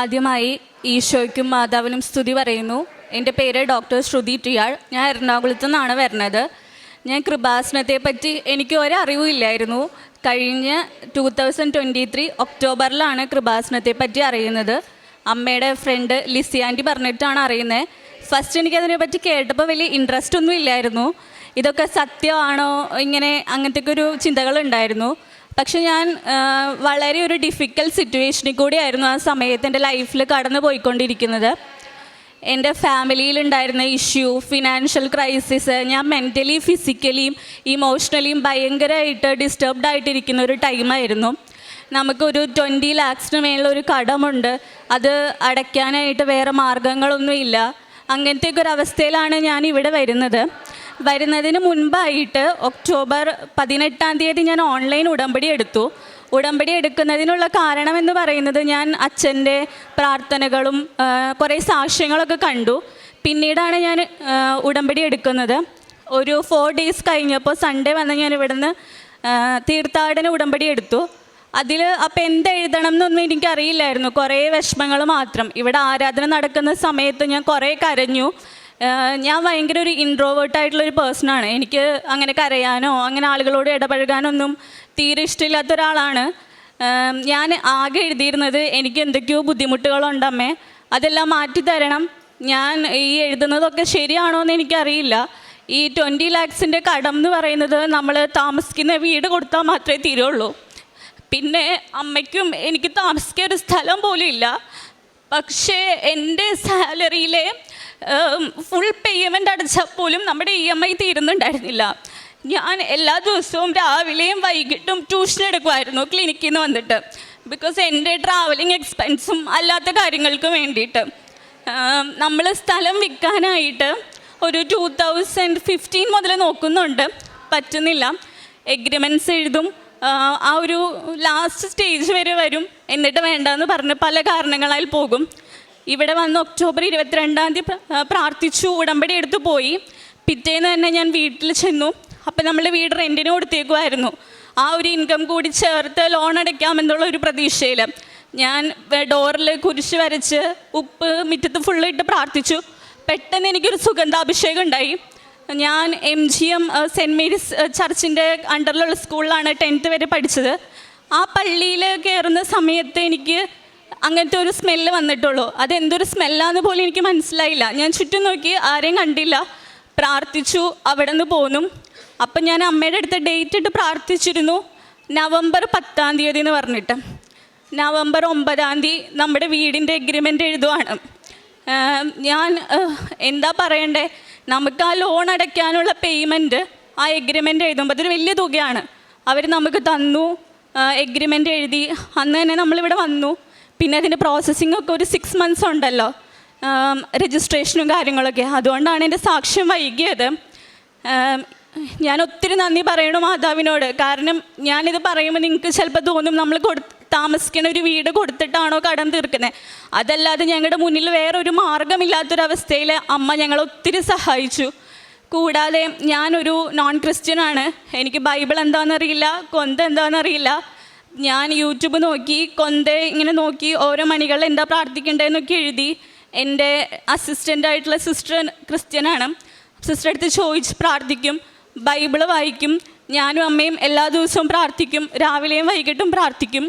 ആദ്യമായി ഈശോയ്ക്കും മാതാവിനും സ്തുതി പറയുന്നു. എന്റെ പേര് ഡോക്ടർ ശ്രുതി ടിയാൾ ഞാൻ എറണാകുളത്തു നിന്നാണ് വരുന്നത്. ഞാൻ കൃപാസനത്തെ പറ്റി എനിക്ക് ഒരറിവും ഇല്ലായിരുന്നു. കഴിഞ്ഞ ടു തൗസൻഡ് ട്വന്റി ത്രീ ഒക്ടോബറിലാണ് കൃപാസനത്തെ പറ്റി അറിയുന്നത്. അമ്മയുടെ ഫ്രണ്ട് ലിസി ആന്റി പറഞ്ഞിട്ടാണ് അറിയുന്നത് ഫസ്റ്റ് എനിക്കതിനെ പറ്റി കേട്ടപ്പോൾ വലിയ ഇൻട്രസ്റ്റ് ഒന്നും ഇല്ലായിരുന്നു. ഇതൊക്കെ സത്യമാണോ? ഇങ്ങനെ അങ്ങനത്തെ ഒരു ചിന്തകളുണ്ടായിരുന്നു. പക്ഷെ ഞാൻ വളരെ ഒരു ഡിഫിക്കൽ സിറ്റുവേഷനിൽ കൂടിയായിരുന്നു ആ സമയത്ത് എന്റെ ലൈഫിൽ കടന്നു പോയിക്കൊണ്ടിരിക്കുന്നത്. എന്റെ ഫാമിലിയിലുണ്ടായിരുന്ന ഇഷ്യൂ ഫിനാൻഷ്യൽ ക്രൈസിസ് ഞാൻ മെന്റലി ഫിസിക്കലിയും ഇമോഷണലിയും ഭയങ്കരമായിട്ട് ഡിസ്റ്റർബ്ഡ് ആയിട്ടിരിക്കുന്ന ഒരു ടൈമായിരുന്നു നമുക്കൊരു ട്വന്റി ലാക്സിന് മേലുള്ള ഒരു കടമുണ്ട്. അത് അടയ്ക്കാനായിട്ട് വേറെ മാർഗങ്ങളൊന്നുമില്ല. അങ്ങനത്തെ ഒരു അവസ്ഥയിലാണ് ഞാൻ ഇവിടെ വരുന്നത്. വരുന്നതിന് മുൻപായിട്ട് ഒക്ടോബർ പതിനെട്ടാം തീയതി ഞാൻ ഓൺലൈൻ ഉടമ്പടി എടുത്തു. ഉടമ്പടി എടുക്കുന്നതിനുള്ള കാരണം എന്ന് പറയുന്നത് ഞാൻ അച്ഛന്റെ പ്രാർത്ഥനകളും കുറേ സാക്ഷ്യങ്ങളൊക്കെ കണ്ടു. പിന്നീടാണ് ഞാൻ ഉടമ്പടി എടുക്കുന്നത്. ഒരു ഫോർ ഡേയ്സ് കഴിഞ്ഞപ്പോൾ സൺഡേ വന്ന് ഞാൻ ഇവിടുന്ന് തീർത്ഥാടന ഉടമ്പടി എടുത്തു. അതിൽ അപ്പം എന്ത് എഴുതണം എന്നൊന്നും എനിക്കറിയില്ലായിരുന്നു. കുറേ വിഷമങ്ങൾ മാത്രം. ഇവിടെ ആരാധന നടക്കുന്ന സമയത്ത് ഞാൻ കുറേ കരഞ്ഞു. ഞാൻ ഭയങ്കര ഒരു ഇൻട്രോവേർട്ട് ആയിട്ടുള്ള ഒരു പേഴ്സണാണ് എനിക്ക് അങ്ങനെ കരയാനോ അങ്ങനെ ആളുകളോട് ഇടപഴകാനോ ഒന്നും തീരെ ഇഷ്ടമില്ലാത്ത ഒരാളാണ്. ഞാൻ ആകെ എഴുതിയിരുന്നത് എനിക്ക് എന്തൊക്കെയോ ബുദ്ധിമുട്ടുകളുണ്ട് അമ്മേ അതെല്ലാം മാറ്റി തരണം. ഞാൻ ഈ എഴുതുന്നതൊക്കെ ശരിയാണോ എന്ന് എനിക്കറിയില്ല. ഈ ട്വന്റി ലാക്സിന്റെ കടം എന്ന് പറയുന്നത് നമ്മൾ താമസിക്കുന്ന വീട് കൊടുത്താൽ മാത്രമേ തീരുള്ളൂ. പിന്നെ അമ്മയ്ക്കും എനിക്ക് താമസിക്കാൻ ഒരു സ്ഥലം പോലും ഇല്ല. പക്ഷേ എന്റെ സാലറിയിലെ ഫുൾ പേയ്മെന്റ് അടച്ചാൽ പോലും നമ്മുടെ ഇ എം ഐ തീരുന്നുണ്ടായിരുന്നില്ല. ഞാൻ എല്ലാ ദിവസവും രാവിലെയും വൈകിട്ടും ട്യൂഷൻ എടുക്കുമായിരുന്നു ക്ലിനിക്കിൽ നിന്ന് വന്നിട്ട്. ബിക്കോസ് എന്റെ ട്രാവലിംഗ് എക്സ്പെൻസും അല്ലാത്ത കാര്യങ്ങൾക്കും വേണ്ടിയിട്ട്. നമ്മൾ സ്ഥലം വിൽക്കാനായിട്ട് ഒരു ടൂ തൗസൻഡ് ഫിഫ്റ്റീൻ മുതൽ നോക്കുന്നുണ്ട്. പറ്റുന്നില്ല. എഗ്രിമെന്റ്സ് എഴുതും. ആ, ഒരു ലാസ്റ്റ് സ്റ്റേജ് വരെ വരും. എന്നിട്ട് വേണ്ടെന്ന് പറഞ്ഞ് പല കാരണങ്ങളാൽ പോകും. ഇവിടെ വന്ന് ഒക്ടോബർ ഇരുപത്തിരണ്ടാം തീയതി പ്രാർത്ഥിച്ചു ഉടമ്പടി എടുത്തു പോയി. പിറ്റേന്ന് തന്നെ ഞാൻ വീട്ടിൽ ചെന്നു. അപ്പം നമ്മൾ വീട് റെന്റിന് കൊടുത്തേക്കുമായിരുന്നു ആ ഒരു ഇൻകം കൂടി ചേർത്ത് ലോൺ അടയ്ക്കാമെന്നുള്ള ഒരു പ്രതീക്ഷയിൽ ഞാൻ ഡോറിൽ കുരിശ് വരച്ച് ഉപ്പ് മുറ്റത്ത് ഫുള്ള് ഇട്ട് പ്രാർത്ഥിച്ചു. പെട്ടെന്ന് എനിക്കൊരു സുഗന്ധാഭിഷേകം ഉണ്ടായി. ഞാൻ എം ജി എം സെന്റ് മേരീസ് ചർച്ചിന്റെ അണ്ടറിലുള്ള സ്കൂളിലാണ് ടെൻത്ത് വരെ പഠിച്ചത്. ആ പള്ളിയിൽ കയറുന്ന സമയത്ത് എനിക്ക് അങ്ങനത്തെ ഒരു സ്മെല്ല് വന്നിട്ടുള്ളൂ. അതെന്തൊരു സ്മെല്ലാന്ന് പോലും എനിക്ക് മനസ്സിലായില്ല. ഞാൻ ചുറ്റും നോക്കി ആരെയും കണ്ടില്ല. പ്രാർത്ഥിച്ചു അവിടെ നിന്ന് പോന്നു. അപ്പം ഞാൻ അമ്മയുടെ അടുത്ത് ഡേറ്റ് ഇട്ട് പ്രാർത്ഥിച്ചിരുന്നു. നവംബർ പത്താം തീയതി എന്ന് പറഞ്ഞിട്ട്. നവംബർ ഒമ്പതാം തീയതി നമ്മുടെ വീടിന്റെ എഗ്രിമെന്റ് എഴുതുവാണ്. ഞാൻ എന്താ പറയണ്ടേ? നമുക്ക് ആ ലോൺ അടയ്ക്കാനുള്ള പേയ്മെന്റ് ആ എഗ്രിമെന്റ് എഴുതുമ്പോൾ അതൊരു വലിയ തുകയാണ്. അവർ നമുക്ക് തന്നു. എഗ്രിമെന്റ് എഴുതി. അന്ന് തന്നെ നമ്മളിവിടെ വന്നു. പിന്നെ അതിന്റെ പ്രോസസ്സിംഗ് ഒക്കെ ഒരു സിക്സ് മന്ത്സ് ഉണ്ടല്ലോ. രജിസ്ട്രേഷനും കാര്യങ്ങളൊക്കെ. അതുകൊണ്ടാണ് എന്റെ സാക്ഷ്യം വൈകിയത്. ഞാൻ ഒത്തിരി നന്ദി പറയണു മാതാവിനോട്. കാരണം ഞാനിത് പറയുമ്പോൾ നിങ്ങൾക്ക് ചിലപ്പോൾ തോന്നും നമ്മൾ കൊടു താമസിക്കുന്ന ഒരു വീട് കൊടുത്തിട്ടാണോ കടം തീർക്കുന്നത് അതല്ലാതെ ഞങ്ങളുടെ മുന്നിൽ വേറൊരു മാർഗമില്ലാത്തൊരവസ്ഥയിൽ അമ്മ ഞങ്ങളെ ഒത്തിരി സഹായിച്ചു. കൂടാതെ ഞാനൊരു നോൺ ക്രിസ്ത്യനാണ് എനിക്ക് ബൈബിൾ എന്താണെന്നറിയില്ല കൊന്ത എന്താണെന്നറിയില്ല ഞാൻ യൂട്യൂബ് നോക്കി കൊന്ത ഇങ്ങനെ നോക്കി ഓരോ മണികൾ എന്താ പ്രാർത്ഥിക്കേണ്ടതെന്നൊക്കെ എഴുതി. എന്റെ അസിസ്റ്റന്റ് ആയിട്ടുള്ള സിസ്റ്റർ ക്രിസ്ത്യനാണ്. സിസ്റ്റർ അടുത്ത് ചോദിച്ച് പ്രാർത്ഥിക്കും ബൈബിൾ വായിക്കും ഞാനും അമ്മയും എല്ലാ ദിവസവും പ്രാർത്ഥിക്കും രാവിലെയും വൈകിട്ടും പ്രാർത്ഥിക്കും.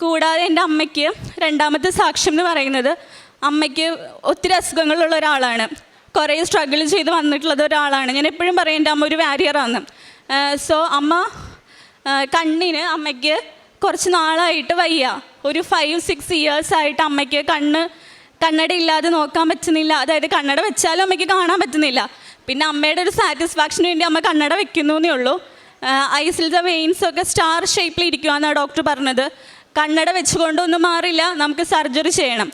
കൂടാതെ എന്റെ അമ്മയ്ക്ക് രണ്ടാമത്തെ സാക്ഷ്യം എന്ന് പറയുന്നത് അമ്മയ്ക്ക് ഒത്തിരി അസുഖങ്ങളുള്ള ഒരാളാണ്. കുറേ സ്ട്രഗിൾ ചെയ്ത് വന്നിട്ടുള്ളത് ഒരാളാണ്. ഞാൻ എപ്പോഴും പറയും എന്റെ അമ്മ ഒരു വാരിയറാണ് സോ അമ്മ കണ്ണിന് അമ്മയ്ക്ക് കുറച്ച് നാളായിട്ട് വയ്യ. ഒരു ഫൈവ് സിക്സ് ഇയേഴ്സ് ആയിട്ട് അമ്മയ്ക്ക് കണ്ണ് കണ്ണട ഇല്ലാതെ നോക്കാൻ പറ്റുന്നില്ല. അതായത് കണ്ണട വെച്ചാലും അമ്മയ്ക്ക് കാണാൻ പറ്റുന്നില്ല. പിന്നെ അമ്മയുടെ ഒരു സാറ്റിസ്ഫാക്ഷന് വേണ്ടി അമ്മ കണ്ണട വെക്കുന്നു എന്നേ ഉള്ളൂ. ഐസിലത്തെ വെയിൻസ് ഒക്കെ സ്റ്റാർ ഷേപ്പിൽ ഇരിക്കുവാന്നാണ് ഡോക്ടർ പറഞ്ഞത്. കണ്ണട വെച്ചുകൊണ്ടൊന്നും മാറില്ല നമുക്ക് സർജറി ചെയ്യണം.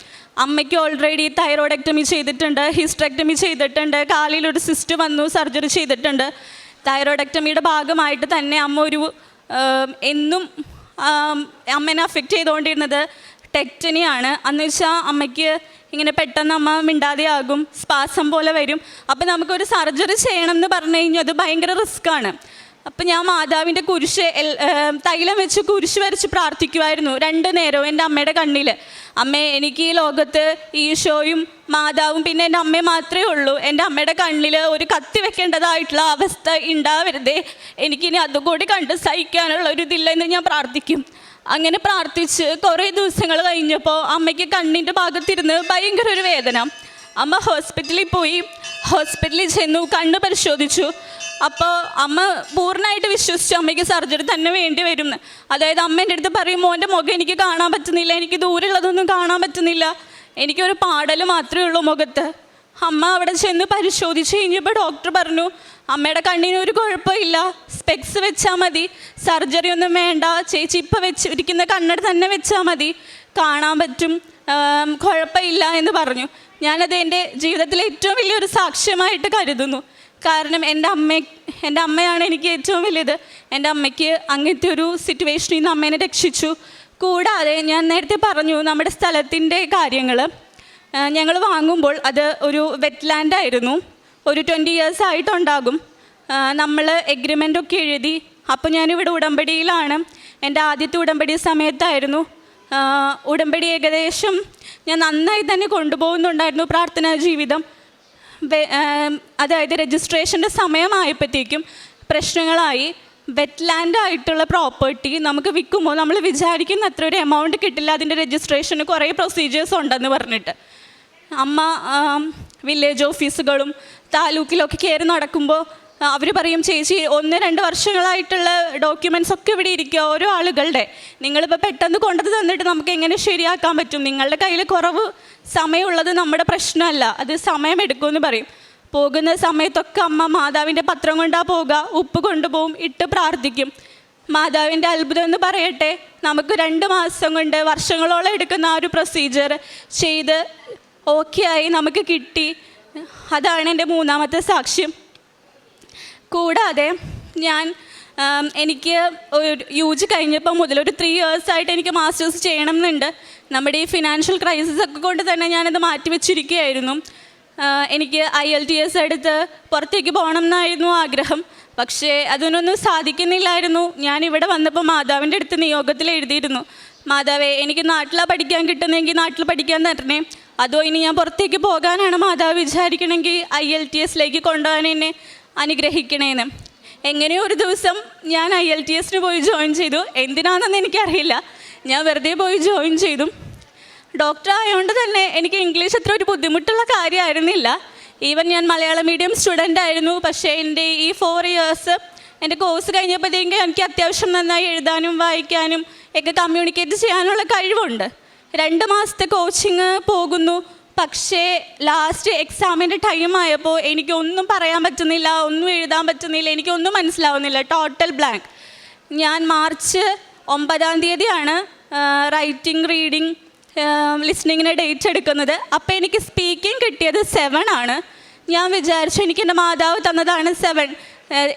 അമ്മയ്ക്ക് ഓൾറെഡി തൈറോയിഡക്ടമി ചെയ്തിട്ടുണ്ട് ഹിസ്റ്റക്ടമി ചെയ്തിട്ടുണ്ട് കാലിലൊരു സിസ്റ്റ് വന്നു സർജറി ചെയ്തിട്ടുണ്ട്. തൈറോയിഡക്ടമിയുടെ ഭാഗമായിട്ട് തന്നെ അമ്മ ഒരു എന്നും അമ്മേനെ അഫക്റ്റ് ചെയ്തുകൊണ്ടിരുന്നത് ടെക്റ്റനിയാണ്. അന്ന് വെച്ചാൽ അമ്മയ്ക്ക് ഇങ്ങനെ പെട്ടെന്ന് അമ്മ മിണ്ടാതെയാകും സ്പാസം പോലെ വരും. അപ്പം നമുക്കൊരു സർജറി ചെയ്യണം എന്ന് പറഞ്ഞു കഴിഞ്ഞാൽ അത് ഭയങ്കര റിസ്ക്കാണ് അപ്പം ഞാൻ മാതാവിന്റെ കുരിശ് തൈലം വെച്ച് കുരിശ് വരച്ച് പ്രാർത്ഥിക്കുമായിരുന്നു രണ്ട് നേരവും എന്റെ അമ്മയുടെ കണ്ണിൽ അമ്മേ എനിക്ക് ഈ ലോകത്ത് ഈശോയും മാതാവും പിന്നെ എന്റെ അമ്മയെ മാത്രമേ ഉള്ളൂ. എന്റെ അമ്മയുടെ കണ്ണിൽ ഒരു കത്തി വെക്കേണ്ടതായിട്ടുള്ള അവസ്ഥ ഉണ്ടാവരുതേ എനിക്കിനി അതുകൂടി കണ്ട് സഹിക്കാനുള്ള ഒരു ഇതില്ലെന്ന് ഞാൻ പ്രാർത്ഥിക്കും. അങ്ങനെ പ്രാർത്ഥിച്ച് കുറേ ദിവസങ്ങൾ കഴിഞ്ഞപ്പോൾ അമ്മയ്ക്ക് കണ്ണിന്റെ ഭാഗത്തിരുന്ന് ഭയങ്കര ഒരു വേദന. അമ്മ ഹോസ്പിറ്റലിൽ പോയി ഹോസ്പിറ്റലിൽ ചെന്നു കണ്ണു പരിശോധിച്ചു. അപ്പോൾ അമ്മ പൂർണമായിട്ട് വിശ്വസിച്ചു അമ്മയ്ക്ക് സർജറി തന്നെ വേണ്ടി വരും അതായത് അമ്മ എന്റെ അടുത്ത് പറയും മോന്റെ മുഖം എനിക്ക് കാണാൻ പറ്റുന്നില്ല എനിക്ക് ദൂരെയുള്ളതൊന്നും കാണാൻ പറ്റുന്നില്ല. എനിക്കൊരു പാടൽ മാത്രമേ ഉള്ളൂ മുഖത്ത്. അമ്മ അവിടെ ചെന്ന് പരിശോധിച്ച് കഴിഞ്ഞപ്പോൾ ഡോക്ടർ പറഞ്ഞു അമ്മയുടെ കണ്ണിന് ഒരു കുഴപ്പമില്ല. സ്പെക്സ് വെച്ചാൽ മതി. സർജറി ഒന്നും വേണ്ട. ചേച്ചി ഇപ്പം വെച്ച് ഇരിക്കുന്ന കണ്ണട തന്നെ വെച്ചാൽ മതി. കാണാൻ പറ്റും. കുഴപ്പമില്ല എന്ന് പറഞ്ഞു. ഞാനത് എന്റെ ജീവിതത്തിലെ ഏറ്റവും വലിയൊരു സാക്ഷ്യമായിട്ട് കരുതുന്നു. കാരണം എന്റെ അമ്മ എന്റെ അമ്മയാണ് എനിക്ക് ഏറ്റവും വലിയത് എന്റെ അമ്മയ്ക്ക് അങ്ങനത്തെ ഒരു സിറ്റുവേഷനിൽ നിന്ന് അമ്മേനെ രക്ഷിച്ചു. കൂടാതെ ഞാൻ നേരത്തെ പറഞ്ഞു നമ്മുടെ സ്ഥലത്തിന്റെ കാര്യങ്ങൾ ഞങ്ങൾ വാങ്ങുമ്പോൾ അത് ഒരു വെറ്റ്ലാൻഡ് ആയിരുന്നു. ഒരു ട്വന്റി ഇയേഴ്സ് ആയിട്ടുണ്ടാകും. നമ്മൾ എഗ്രിമെന്റ് ഒക്കെ എഴുതി. അപ്പോൾ ഞാനിവിടെ ഉടമ്പടിയിലാണ്. എന്റെ ആദ്യത്തെ ഉടമ്പടി സമയത്തായിരുന്നു. ഉടമ്പടി ഏകദേശം ഞാൻ നന്നായി തന്നെ കൊണ്ടുപോകുന്നുണ്ടായിരുന്നു പ്രാർത്ഥനാ ജീവിതം. അതായത് രജിസ്ട്രേഷന്റെ സമയമായപ്പോഴത്തേക്കും പ്രശ്നങ്ങളായി. വെറ്റ്ലാൻഡ് ആയിട്ടുള്ള പ്രോപ്പർട്ടി നമുക്ക് വിൽക്കുമ്പോൾ നമ്മൾ വിചാരിക്കുന്ന അത്ര ഒരു എമൗണ്ട് കിട്ടില്ല. അതിന്റെ രജിസ്ട്രേഷന് കുറേ പ്രൊസീജിയേഴ്സ് ഉണ്ടെന്ന് പറഞ്ഞിട്ട്. അമ്മ വില്ലേജ് ഓഫീസുകളും താലൂക്കിലൊക്കെ കയറി നടക്കുമ്പോൾ അവർ പറയും ചേച്ചി ഒന്ന് രണ്ട് വർഷങ്ങളായിട്ടുള്ള ഡോക്യുമെന്റ്സ് ഒക്കെ ഇവിടെ ഇരിക്കുക ഓരോ ആളുകളുടെ. നിങ്ങളിപ്പോൾ പെട്ടെന്ന് കൊണ്ടത് തന്നിട്ട് നമുക്ക് എങ്ങനെ ശരിയാക്കാൻ പറ്റും? നിങ്ങളുടെ കയ്യിൽ കുറവ് സമയമുള്ളത് നമ്മുടെ പ്രശ്നമല്ല. അത് സമയമെടുക്കുമെന്ന് പറയും. പോകുന്ന സമയത്തൊക്കെ അമ്മ മാതാവിന്റെ പത്രം കൊണ്ടാ പോകുക ഉപ്പ് കൊണ്ടുപോകും ഇട്ട് പ്രാർത്ഥിക്കും. മാതാവിന്റെ അത്ഭുതം എന്ന് പറയട്ടെ നമുക്ക് രണ്ട് മാസം കൊണ്ട് വർഷങ്ങളോളം എടുക്കുന്ന ആ ഒരു പ്രൊസീജിയർ ചെയ്ത് ഓക്കെ ആയി നമുക്ക് കിട്ടി. അതാണ് എന്റെ മൂന്നാമത്തെ സാക്ഷ്യം. കൂടാതെ ഞാൻ എനിക്ക് ഒരു യു ജി കഴിഞ്ഞപ്പോൾ മുതൽ ഒരു ത്രീ ഇയേഴ്സായിട്ട് എനിക്ക് മാസ്റ്റേഴ്സ് ചെയ്യണം എന്നുണ്ട് നമ്മുടെ ഈ ഫിനാൻഷ്യൽ ക്രൈസിസ് ഒക്കെ കൊണ്ട് തന്നെ ഞാനത് മാറ്റി വെച്ചിരിക്കുകയായിരുന്നു. എനിക്ക് ഐ എൽ ടി എസ് എടുത്ത് പുറത്തേക്ക് പോകണം എന്നായിരുന്നു ആഗ്രഹം. പക്ഷേ അതിനൊന്നും സാധിക്കുന്നില്ലായിരുന്നു. ഞാൻ ഇവിടെ വന്നപ്പോൾ മാതാവിന്റെ അടുത്ത് നിയോഗത്തിൽ എഴുതിയിരുന്നു. മാതാവേ എനിക്ക് നാട്ടിലാണ് പഠിക്കാൻ കിട്ടുന്നെങ്കിൽ നാട്ടിൽ പഠിക്കാൻ തരണേ. അതോ ഇനി ഞാൻ പുറത്തേക്ക് പോകാനാണ് മാതാവ് വിചാരിക്കണമെങ്കിൽ ഐ എൽ ടി എസിലേക്ക് കൊണ്ടുപോകാൻ എന്നെ അനുഗ്രഹിക്കണേന്ന്. എങ്ങനെയോ ഒരു ദിവസം ഞാൻ ഐ എൽ ടി എസിന് പോയി ജോയിൻ ചെയ്തു. എന്തിനാണെന്ന് എനിക്കറിയില്ല. ഞാൻ വെറുതെ പോയി ജോയിൻ ചെയ്തു. ഡോക്ടർ ആയതുകൊണ്ട് തന്നെ എനിക്ക് ഇംഗ്ലീഷ് അത്ര ഒരു ബുദ്ധിമുട്ടുള്ള കാര്യമായിരുന്നില്ല. ഈവൻ ഞാൻ മലയാളം മീഡിയം സ്റ്റുഡന്റ് ആയിരുന്നു. പക്ഷേ എന്റെ ഈ ഫോർ ഇയേഴ്സ് എന്റെ കോഴ്സ് കഴിഞ്ഞപ്പോഴത്തേക്കും എനിക്ക് അത്യാവശ്യം നന്നായി എഴുതാനും വായിക്കാനും ഒക്കെ കമ്മ്യൂണിക്കേറ്റ് ചെയ്യാനുള്ള കഴിവുണ്ട്. രണ്ട് മാസത്തെ കോച്ചിങ് പോകുന്നു. പക്ഷേ ലാസ്റ്റ് എക്സാമിന്റെ ടൈം ആയപ്പോൾ എനിക്കൊന്നും പറയാൻ പറ്റുന്നില്ല ഒന്നും എഴുതാൻ പറ്റുന്നില്ല എനിക്കൊന്നും മനസ്സിലാവുന്നില്ല. ടോട്ടൽ ബ്ലാങ്ക് ഞാൻ മാർച്ച് ഒമ്പതാം തീയതിയാണ് റൈറ്റിംഗ് റീഡിങ് ലിസ്ണിങ്ങിന് ഡേറ്റ് എടുക്കുന്നത്. അപ്പോൾ എനിക്ക് സ്പീക്കിംഗ് കിട്ടിയത് സെവൻ ആണ്. ഞാൻ വിചാരിച്ചു എനിക്ക് എന്റെ മാതാവ് തന്നതാണ് സെവൻ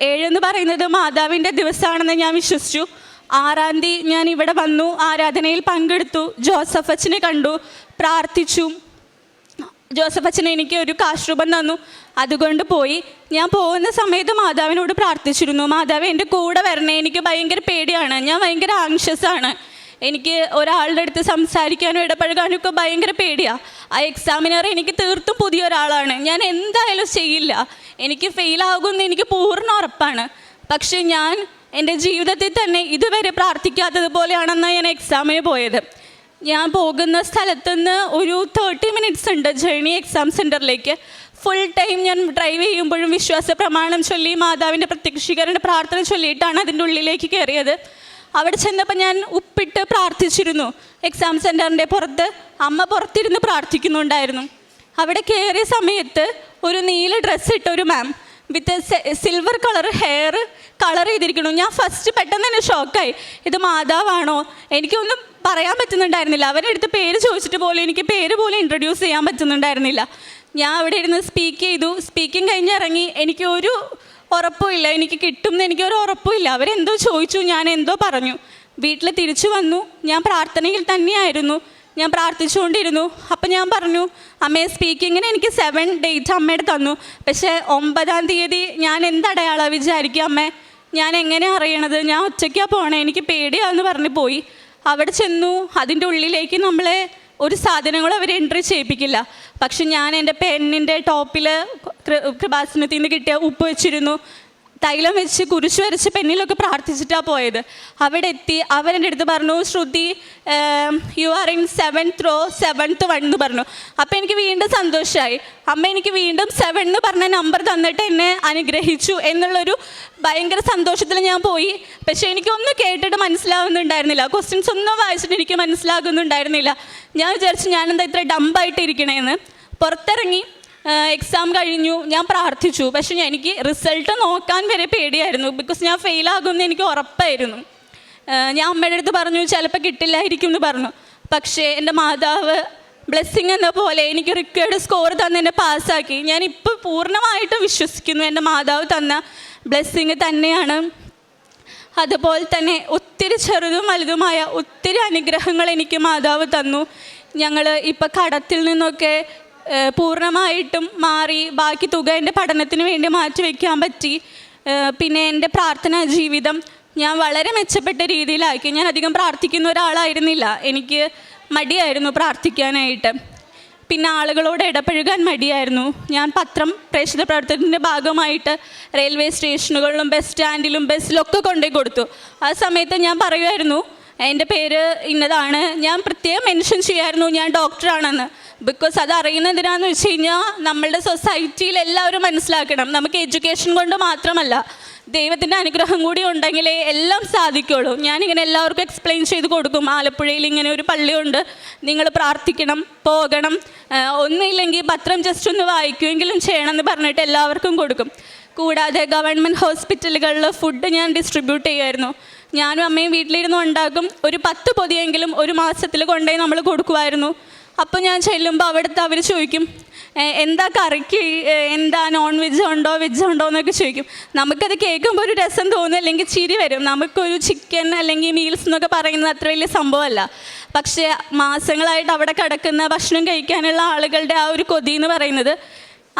ഏഴെന്ന് പറയുന്നത് മാതാവിന്റെ ദിവസമാണെന്ന് ഞാൻ വിശ്വസിച്ചു. ആറാം തീയതി ഞാൻ ഇവിടെ വന്നു ആരാധനയിൽ പങ്കെടുത്തു ജോസഫ് അച്ഛനെ കണ്ടു പ്രാർത്ഥിച്ചു. ജോസഫ് അച്ഛൻ എനിക്ക് ഒരു കാശ് രൂപം തന്നു. അതുകൊണ്ട് പോയി. ഞാൻ പോകുന്ന സമയത്ത് മാതാവിനോട് പ്രാർത്ഥിച്ചിരുന്നു. മാതാവ് എന്റെ കൂടെ വരണേ. എനിക്ക് ഭയങ്കര പേടിയാണ്. ഞാൻ ഭയങ്കര ആണ്. എനിക്ക് ഒരാളുടെ അടുത്ത് സംസാരിക്കാനും ഇടപഴകാനും ഒക്കെ ഭയങ്കര പേടിയാണ് ആ എക്സാമിനർ എനിക്ക് തീർത്തും പുതിയ ഒരാളാണ്. ഞാൻ എന്തായാലും ചെയ്യില്ല. എനിക്ക് ഫെയിലാകുമെന്ന് എനിക്ക് പൂർണ ഉറപ്പാണ്. പക്ഷെ ഞാൻ എന്റെ ജീവിതത്തിൽ തന്നെ ഇതുവരെ പ്രാർത്ഥിക്കാത്തതുപോലെയാണെന്നാണ് ഞാൻ എക്സാമിന് പോയത്. ഞാൻ പോകുന്ന സ്ഥലത്തുനിന്ന് ഒരു തേർട്ടി മിനിറ്റ്സ് ഉണ്ട് ജേണി എക്സാം സെന്ററിലേക്ക് ഫുൾ ടൈം ഞാൻ ഡ്രൈവ് ചെയ്യുമ്പോഴും വിശ്വാസ പ്രമാണം ചൊല്ലി മാതാവിന്റെ പ്രത്യക്ഷീകരണ പ്രാർത്ഥന ചൊല്ലിയിട്ടാണ് അതിന്റെ ഉള്ളിലേക്ക് കയറിയത്. അവിടെ ചെന്നപ്പോൾ ഞാൻ ഉപ്പിട്ട് പ്രാർത്ഥിച്ചിരുന്നു. എക്സാം സെന്ററിന്റെ പുറത്ത് അമ്മ പുറത്തിരുന്ന് പ്രാർത്ഥിക്കുന്നുണ്ടായിരുന്നു. അവിടെ കയറിയ സമയത്ത് ഒരു നീല ഡ്രസ്സ് ഇട്ട ഒരു ma'am with silver colour hair colour ചെയ്തിരിക്കുന്നു. ഞാൻ ഫസ്റ്റ് പെട്ടെന്ന് തന്നെ ഷോക്കായി ഇത് മാതാവാണോ? എനിക്കൊന്നും പറയാൻ പറ്റുന്നുണ്ടായിരുന്നില്ല. അവരുടെ അടുത്ത് പേര് ചോദിച്ചിട്ട് പോലും എനിക്ക് പേര് പോലും ഇൻട്രൊഡ്യൂസ് ചെയ്യാൻ പറ്റുന്നുണ്ടായിരുന്നില്ല. ഞാൻ അവിടെ ഇരുന്ന് സ്പീക്ക് ചെയ്തു. സ്പീക്കിംഗ് കഴിഞ്ഞ് ഇറങ്ങി. എനിക്ക് ഒരു ഉറപ്പുമില്ല. എനിക്ക് കിട്ടും എന്ന് എനിക്കൊരു ഉറപ്പുമില്ല. അവരെന്തോ ചോദിച്ചു. ഞാൻ എന്തോ പറഞ്ഞു. വീട്ടിൽ തിരിച്ചു വന്നു. ഞാൻ പ്രാർത്ഥനയിൽ തന്നെയായിരുന്നു. ഞാൻ പ്രാർത്ഥിച്ചുകൊണ്ടിരുന്നു. അപ്പം ഞാൻ പറഞ്ഞു അമ്മയെ സ്പീക്കിങ്ങിന് എനിക്ക് സെവൻ ഡേറ്റ് അമ്മയുടെ തന്നു. പക്ഷേ ഒമ്പതാം തീയതി ഞാൻ എന്തടയാളാണ് വിചാരിക്കുക അമ്മേ? ഞാൻ എങ്ങനെ അറിയണത്? ഞാൻ ഒറ്റയ്ക്കാണ് പോകണേ എനിക്ക് പേടിയാന്ന് പറഞ്ഞ് പോയി. അവിടെ ചെന്നു. അതിന്റെ ഉള്ളിലേക്ക് നമ്മളെ ഒരു സാധനങ്ങളും അവർ എൻട്രി ചെയ്യിപ്പിക്കില്ല. പക്ഷെ ഞാൻ എന്റെ പെണ്ണിന്റെ ടോപ്പിൽ കൃപാസനത്തിൽ നിന്ന് കിട്ടിയ ഉപ്പ് വെച്ചിരുന്നു. തൈലം വെച്ച് കുരിശ് വരച്ച് പെന്നിലൊക്കെ പ്രാർത്ഥിച്ചിട്ടാണ് പോയത്. അവിടെ എത്തി അവരെന്റെ അടുത്ത് പറഞ്ഞു Shruti you are in seventh row seventh one എന്ന് പറഞ്ഞു. അപ്പോൾ എനിക്ക് വീണ്ടും സന്തോഷമായി അമ്മ എനിക്ക് വീണ്ടും സെവൻ എന്ന് പറഞ്ഞ നമ്പർ തന്നിട്ട് എന്നെ അനുഗ്രഹിച്ചു എന്നുള്ളൊരു ഭയങ്കര സന്തോഷത്തിൽ ഞാൻ പോയി. പക്ഷേ എനിക്കൊന്നും കേട്ടിട്ട് മനസ്സിലാവുന്നുണ്ടായിരുന്നില്ല. ക്വസ്റ്റ്യൻസ് ഒന്നും വായിച്ചിട്ട് എനിക്ക് മനസ്സിലാകുന്നുണ്ടായിരുന്നില്ല. ഞാൻ വിചാരിച്ചു ഞാനെന്താ ഇത്ര ഡമ്പായിട്ട് ഇരിക്കണേന്ന് പുറത്തിറങ്ങി എക്സാം കഴിഞ്ഞു. ഞാൻ പ്രാർത്ഥിച്ചു. പക്ഷെ ഞാൻ- എനിക്ക് റിസൾട്ട് നോക്കാൻ വരെ പേടിയായിരുന്നു. ബിക്കോസ് ഞാൻ ഫെയിലാകുമെന്ന് എനിക്ക് ഉറപ്പായിരുന്നു. ഞാൻ അമ്മയുടെ അടുത്ത് പറഞ്ഞു ചിലപ്പോൾ കിട്ടില്ലായിരിക്കും എന്ന് പറഞ്ഞു. പക്ഷേ എന്റെ മാതാവ് ബ്ലെസ്സിങ് എന്ന പോലെ എനിക്ക് റിക്വേർഡ് സ്കോർ തന്ന് എന്നെ പാസ്സാക്കി ഞാൻ ഇപ്പോൾ പൂർണമായിട്ടും വിശ്വസിക്കുന്നു. എന്റെ മാതാവ് തന്ന ബ്ലെസ്സിങ് തന്നെയാണ്. അതുപോലെ തന്നെ ഒത്തിരി ചെറുതും വലുതുമായ ഒത്തിരി അനുഗ്രഹങ്ങൾ എനിക്ക് മാതാവ് തന്നു. ഞങ്ങൾ ഇപ്പം കടത്തിൽ നിന്നൊക്കെ പൂർണമായിട്ടും മാറി ബാക്കി തുക എന്റെ പഠനത്തിന് വേണ്ടി മാറ്റി വയ്ക്കാൻ പറ്റി. പിന്നെ എന്റെ പ്രാർത്ഥനാ ജീവിതം ഞാൻ വളരെ മെച്ചപ്പെട്ട രീതിയിലാക്കി. ഞാൻ അധികം പ്രാർത്ഥിക്കുന്ന ഒരാളായിരുന്നില്ല. എനിക്ക് മടിയായിരുന്നു പ്രാർത്ഥിക്കാനായിട്ട്. പിന്നെ ആളുകളോട് ഇടപഴകാൻ മടിയായിരുന്നു. ഞാൻ പത്രം പ്രേക്ഷിത പ്രവർത്തനത്തിന്റെ ഭാഗമായിട്ട് റെയിൽവേ സ്റ്റേഷനുകളിലും ബസ് സ്റ്റാൻഡിലും ബസ്സിലൊക്കെ കൊണ്ടുപോയി കൊടുത്തു. ആ സമയത്ത് ഞാൻ പറയുമായിരുന്നു എന്റെ പേര് ഇന്നതാണ്. ഞാൻ പ്രത്യേകം മെൻഷൻ ചെയ്യായിരുന്നു. ഞാൻ ഡോക്ടറാണെന്ന് ബിക്കോസ് അത് അറിയുന്നതിനാന്ന് വെച്ച് കഴിഞ്ഞാൽ നമ്മളുടെ സൊസൈറ്റിയിൽ എല്ലാവരും മനസ്സിലാക്കണം. നമുക്ക് എഡ്യൂക്കേഷൻ കൊണ്ട് മാത്രമല്ല ദൈവത്തിന്റെ അനുഗ്രഹം കൂടി ഉണ്ടെങ്കിലേ എല്ലാം സാധിക്കുള്ളൂ. ഞാനിങ്ങനെ എല്ലാവർക്കും എക്സ്പ്ലെയിൻ ചെയ്ത് കൊടുക്കും. ആലപ്പുഴയിൽ ഇങ്ങനെ ഒരു പള്ളിയുണ്ട്. നിങ്ങൾ പ്രാർത്ഥിക്കണം പോകണം. ഒന്നുമില്ലെങ്കിൽ പത്രം ജസ്റ്റ് ഒന്ന് വായിക്കുമെങ്കിലും ചെയ്യണം എന്ന് പറഞ്ഞിട്ട് എല്ലാവർക്കും കൊടുക്കും. കൂടാതെ ഗവൺമെന്റ് ഹോസ്പിറ്റലുകളിൽ ഫുഡ് ഞാൻ ഡിസ്ട്രിബ്യൂട്ട് ചെയ്യുമായിരുന്നു ഞാനും അമ്മയും വീട്ടിലിരുന്ന് ഉണ്ടാക്കും. ഒരു പത്ത് പൊതിയെങ്കിലും ഒരു മാസത്തിൽ കൊണ്ടുപോയി നമ്മൾ കൊടുക്കുമായിരുന്നു. അപ്പോൾ ഞാൻ ചെല്ലുമ്പോൾ അവിടുത്തെ അവർ ചോദിക്കും എന്താ കറിക്ക്? എന്താ നോൺ വെജ് ഉണ്ടോ വെജ് ഉണ്ടോ എന്നൊക്കെ ചോദിക്കും. നമുക്കത് കേൾക്കുമ്പോൾ ഒരു രസം തോന്നും അല്ലെങ്കിൽ ചിരി വരും. നമുക്കൊരു ചിക്കൻ അല്ലെങ്കിൽ മീൽസ് എന്നൊക്കെ പറയുന്നത് അത്ര വലിയ സംഭവമല്ല. പക്ഷേ മാസങ്ങളായിട്ട് അവിടെ കിടക്കുന്ന ഭക്ഷണം കഴിക്കാനുള്ള ആളുകളുടെ ആ ഒരു കൊതി എന്ന് പറയുന്നത്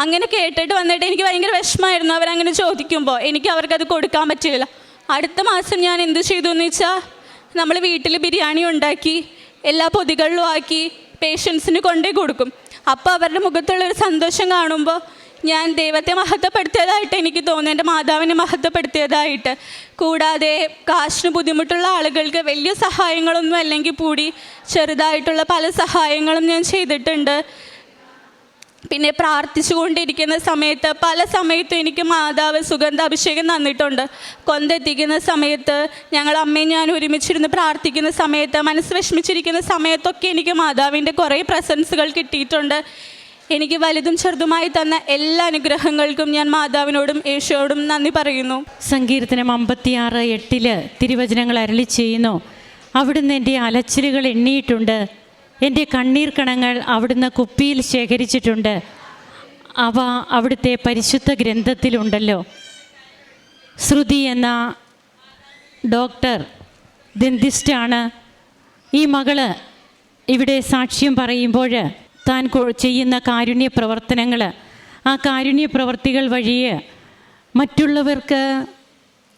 അങ്ങനെ കേട്ടിട്ട് വന്നിട്ട് എനിക്ക് ഭയങ്കര വിഷമമായിരുന്നു. അവരങ്ങനെ ചോദിക്കുമ്പോൾ എനിക്ക് അവർക്കത് കൊടുക്കാൻ പറ്റില്ല അടുത്ത മാസം ഞാൻ എന്ത് ചെയ്തു എന്ന് വെച്ചാൽ നമ്മൾ വീട്ടിൽ ബിരിയാണി ഉണ്ടാക്കി എല്ലാ പൊതികളിലും ആക്കി പേഷ്യൻസിന് കൊണ്ടേ കൊടുക്കും. അപ്പോൾ അവരുടെ മുഖത്തുള്ളൊരു സന്തോഷം കാണുമ്പോൾ ഞാൻ ദൈവത്തെ മഹത്വപ്പെടുത്തിയതായിട്ട് എനിക്ക് തോന്നുന്നു. എന്റെ മാതാവിനെ മഹത്വപ്പെടുത്തിയതായിട്ട്. കൂടാതെ കാശിന് ബുദ്ധിമുട്ടുള്ള ആളുകൾക്ക് വലിയ സഹായങ്ങളൊന്നും അല്ലെങ്കിൽ കൂടി ചെറുതായിട്ടുള്ള പല സഹായങ്ങളും ഞാൻ ചെയ്തിട്ടുണ്ട്. പിന്നെ പ്രാർത്ഥിച്ചുകൊണ്ടിരിക്കുന്ന സമയത്ത് പല സമയത്തും എനിക്ക് മാതാവ് സുഗന്ധ അഭിഷേകം തന്നിട്ടുണ്ട്. കൊന്തെത്തിക്കുന്ന സമയത്ത് ഞങ്ങൾ അമ്മയും ഞാൻ ഒരുമിച്ചിരുന്ന് പ്രാർത്ഥിക്കുന്ന സമയത്ത് മനസ്സ് വിഷമിച്ചിരിക്കുന്ന സമയത്തൊക്കെ എനിക്ക് മാതാവിന്റെ കുറേ പ്രസൻസുകൾ കിട്ടിയിട്ടുണ്ട്. എനിക്ക് വലുതും ചെറുതുമായി തന്ന എല്ലാ അനുഗ്രഹങ്ങൾക്കും ഞാൻ മാതാവിനോടും യേശുവോടും നന്ദി പറയുന്നു. സങ്കീർത്തനം അമ്പത്തിയാറ് എട്ടിൽ തിരുവചനങ്ങൾ അരളി ചെയ്യുന്നു. അവിടുന്ന് എന്റെ അലച്ചിലുകൾ എണ്ണിയിട്ടുണ്ട്. എന്റെ കണ്ണീർ കണങ്ങൾ അവിടുന്ന് കുപ്പിയിൽ ശേഖരിച്ചിട്ടുണ്ട്. അവ അവിടുത്തെ പരിശുദ്ധ ഗ്രന്ഥത്തിലുണ്ടല്ലോ. ശ്രുതി എന്ന ഡോക്ടർ ദന്തിസ്റ്റാണ് ഈ മകൾ ഇവിടെ സാക്ഷ്യം പറയുമ്പോൾ താൻ ചെയ്യുന്ന കാരുണ്യ പ്രവർത്തനങ്ങൾ ആ കാരുണ്യ പ്രവർത്തികൾ വഴി മറ്റുള്ളവർക്ക്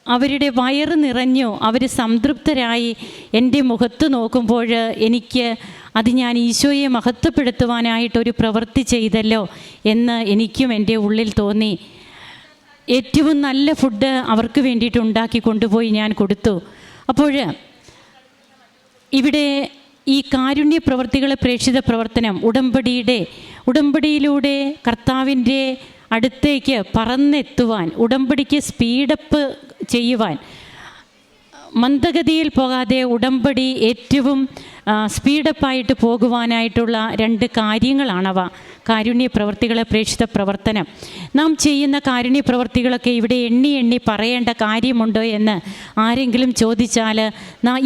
അവരുടെ വയറ് നിറഞ്ഞു അവർ സംതൃപ്തരായി എന്റെ മുഖത്ത് നോക്കുമ്പോൾ എനിക്ക് അത് ഞാൻ ഈശോയെ മഹത്വപ്പെടുത്തുവാനായിട്ടൊരു പ്രവൃത്തി ചെയ്തല്ലോ എന്ന് എനിക്കും എന്റെ ഉള്ളിൽ തോന്നി. ഏറ്റവും നല്ല ഫുഡ് അവർക്ക് വേണ്ടിയിട്ട് ഉണ്ടാക്കി കൊണ്ടുപോയി ഞാൻ കൊടുത്തു. അപ്പോൾ ഇവിടെ ഈ കാരുണ്യ പ്രവർത്തികളെ പ്രേക്ഷിത പ്രവർത്തനം ഉടമ്പടിയുടെ ഉടമ്പടിയിലൂടെ കർത്താവിന്റെ അടുത്തേക്ക് പറന്നെത്തുവാൻ ഉടമ്പടിക്ക് സ്പീഡപ്പ് ചെയ്യുവാൻ മന്ദഗതിയിൽ പോകാതെ ഉടമ്പടി ഏറ്റവും സ്പീഡപ്പായിട്ട് പോകുവാനായിട്ടുള്ള രണ്ട് കാര്യങ്ങളാണവ. കാരുണ്യ പ്രവർത്തികളെ പ്രേക്ഷിത പ്രവർത്തനം. നാം ചെയ്യുന്ന കാരുണ്യ പ്രവർത്തികളൊക്കെ ഇവിടെ എണ്ണി എണ്ണി പറയേണ്ട കാര്യമുണ്ടോ എന്ന് ആരെങ്കിലും ചോദിച്ചാൽ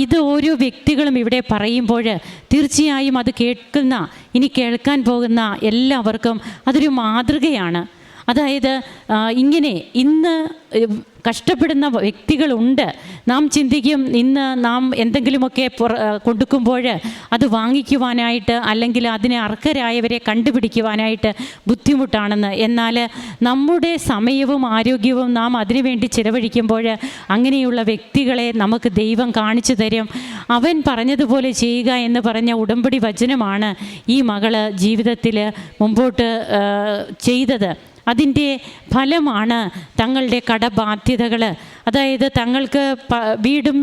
ഇത് ഓരോ വ്യക്തികളും ഇവിടെ പറയുമ്പോൾ തീർച്ചയായും അത് കേൾക്കുന്ന ഇനി കേൾക്കാൻ പോകുന്ന എല്ലാവർക്കും അതൊരു മാതൃകയാണ്. അതായത് ഇങ്ങനെ ഇന്ന് കഷ്ടപ്പെടുന്ന വ്യക്തികളുണ്ട്. നാം ചിന്തിക്കും ഇന്ന് നാം എന്തെങ്കിലുമൊക്കെ കൊടുക്കുമ്പോൾ അത് വാങ്ങിക്കുവാനായിട്ട് അല്ലെങ്കിൽ അതിനെ അർഹരായവരെ കണ്ടുപിടിക്കുവാനായിട്ട് ബുദ്ധിമുട്ടാണെന്ന്. എന്നാൽ നമ്മുടെ സമയവും ആരോഗ്യവും നാം അതിനുവേണ്ടി ചിലവഴിക്കുമ്പോൾ അങ്ങനെയുള്ള വ്യക്തികളെ നമുക്ക് ദൈവം കാണിച്ചു തരും. അവൻ പറഞ്ഞതുപോലെ ചെയ്യുക എന്ന് പറഞ്ഞ ഉടമ്പടി വചനമാണ് ഈ മകൾ ജീവിതത്തിൽ മുമ്പോട്ട് ചെയ്തത്. അതിന്റെ ഫലമാണ് തങ്ങളുടെ കടബാധ്യതകൾ. അതായത് തങ്ങൾക്ക് വീടും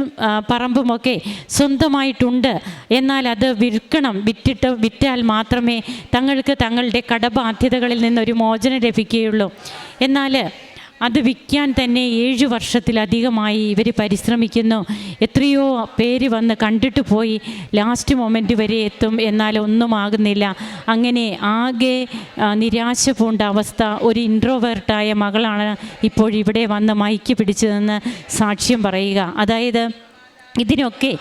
പറമ്പുമൊക്കെ സ്വന്തമായിട്ടുണ്ട്. എന്നാൽ അത് വിൽക്കണം വിറ്റിട്ട് വിറ്റാൽ മാത്രമേ തങ്ങൾക്ക് തങ്ങളുടെ കടബാധ്യതകളിൽ നിന്നൊരു മോചനം ലഭിക്കുകയുള്ളൂ. എന്നാൽ അത് വിൽക്കാൻ തന്നെ ഏഴ് വർഷത്തിലധികമായി ഇവർ പരിശ്രമിക്കുന്നു. എത്രയോ പേര് വന്ന് കണ്ടിട്ട് പോയി ലാസ്റ്റ് മൊമെന്റ് വരെ എത്തും എന്നാൽ ഒന്നും ആകുന്നില്ല. അങ്ങനെ ആകെ നിരാശ പൂണ്ട അവസ്ഥ. ഒരു ഇൻട്രോവേർട്ടായ മകളാണ് ഇപ്പോഴിവിടെ വന്ന് മൈക്ക് പിടിച്ചു നിന്ന് സാക്ഷ്യം പറയുക. അതായത് ഇതിനൊക്കെ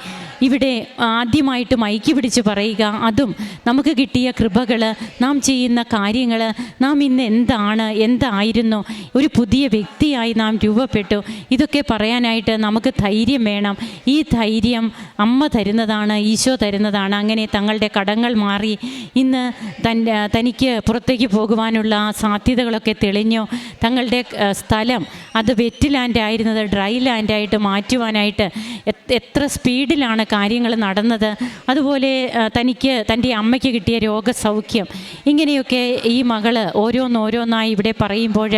ഇവിടെ ആദ്യമായിട്ട് മൈക്ക് പിടിച്ച് പറയുക. അതും നമുക്ക് കിട്ടിയ കൃപകൾ നാം ചെയ്യുന്ന കാര്യങ്ങൾ നാം ഇന്ന് എന്താണ് എന്തായിരുന്നു ഒരു പുതിയ വ്യക്തിയായി നാം രൂപപ്പെട്ടു. ഇതൊക്കെ പറയാനായിട്ട് നമുക്ക് ധൈര്യം വേണം. ഈ ധൈര്യം അമ്മ തരുന്നതാണ് ഈശോ തരുന്നതാണ്. അങ്ങനെ തങ്ങളുടെ കടങ്ങൾ മാറി ഇന്ന് തന്റെ തനിക്ക് പുറത്തേക്ക് പോകുവാനുള്ള സാധ്യതകളൊക്കെ തെളിഞ്ഞു. തങ്ങളുടെ സ്ഥലം അത് വെറ്റ് ലാൻഡ് ആയിരുന്നത് ഡ്രൈ ലാൻഡായിട്ട് മാറ്റുവാനായിട്ട് എത്ര സ്പീഡിലാണ് കാര്യങ്ങൾ നടന്നത്. അതുപോലെ തനിക്ക് തന്റെ അമ്മയ്ക്ക് കിട്ടിയ രോഗസൗഖ്യം. ഇങ്ങനെയൊക്കെ ഈ മകൾ ഓരോന്നോരോന്നായി ഇവിടെ പറയുമ്പോൾ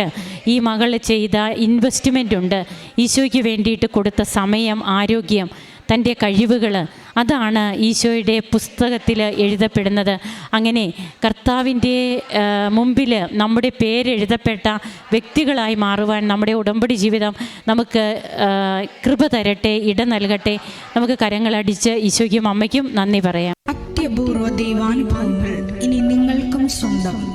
ഈ മകൾ ചെയ്ത ഇൻവെസ്റ്റ്മെന്റ് ഉണ്ട്. ഈശോയ്ക്ക് വേണ്ടിയിട്ട് കൊടുത്ത സമയം ആരോഗ്യം. തന്റെ കഴിവുകൾ അതാണ് ഈശോയുടെ പുസ്തകത്തിൽ എഴുതപ്പെടുന്നത്. അങ്ങനെ കർത്താവിന്റെ മുമ്പിൽ നമ്മുടെ പേരെഴുതപ്പെട്ട വ്യക്തികളായി മാറുവാൻ നമ്മുടെ ഉടമ്പടി ജീവിതം നമുക്ക് കൃപ തരട്ടെ ഇട നൽകട്ടെ. നമുക്ക് കരങ്ങളടിച്ച് ഈശോയ്ക്കും അമ്മയ്ക്കും നന്ദി പറയാം. അത്യപൂർവ ദൈവാനുഭവങ്ങൾ ഇനി നിങ്ങൾക്കും സ്വന്തം.